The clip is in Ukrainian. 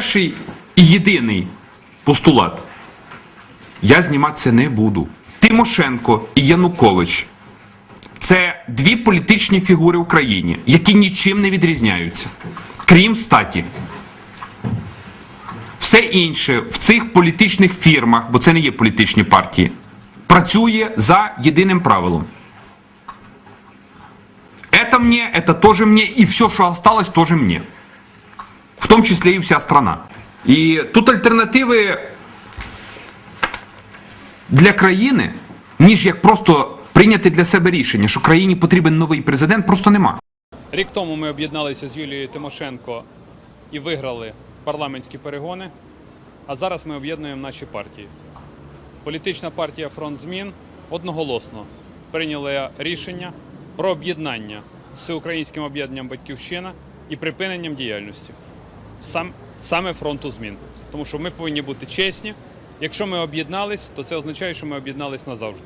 перший і єдиний постулат. Я зніматися не буду. Тимошенко і Янукович це дві політичні фігури в Україні, які нічим не відрізняються, крім статі. Все інше в цих політичних фірмах, бо це не є політичні партії, працює за єдиним правилом. Это мне, это тоже мне, и все, что осталось, тоже мне. В том числе и вся страна. І тут альтернативи для країни, ніж як просто прийняти для себе рішення, що країні потрібен новий президент, просто нема. Рік тому ми об'єдналися з Юлією Тимошенко і виграли парламентські перегони. А зараз ми об'єднуємо наші партії. Політична партія Фронт змін одноголосно прийняла рішення про об'єднання з всеукраїнським об'єднанням Батьківщина і припиненням діяльності сам, саме фронту змін. Тому що ми повинні бути чесні. Якщо ми об'єднались, то це означає, що ми об'єднались назавжди.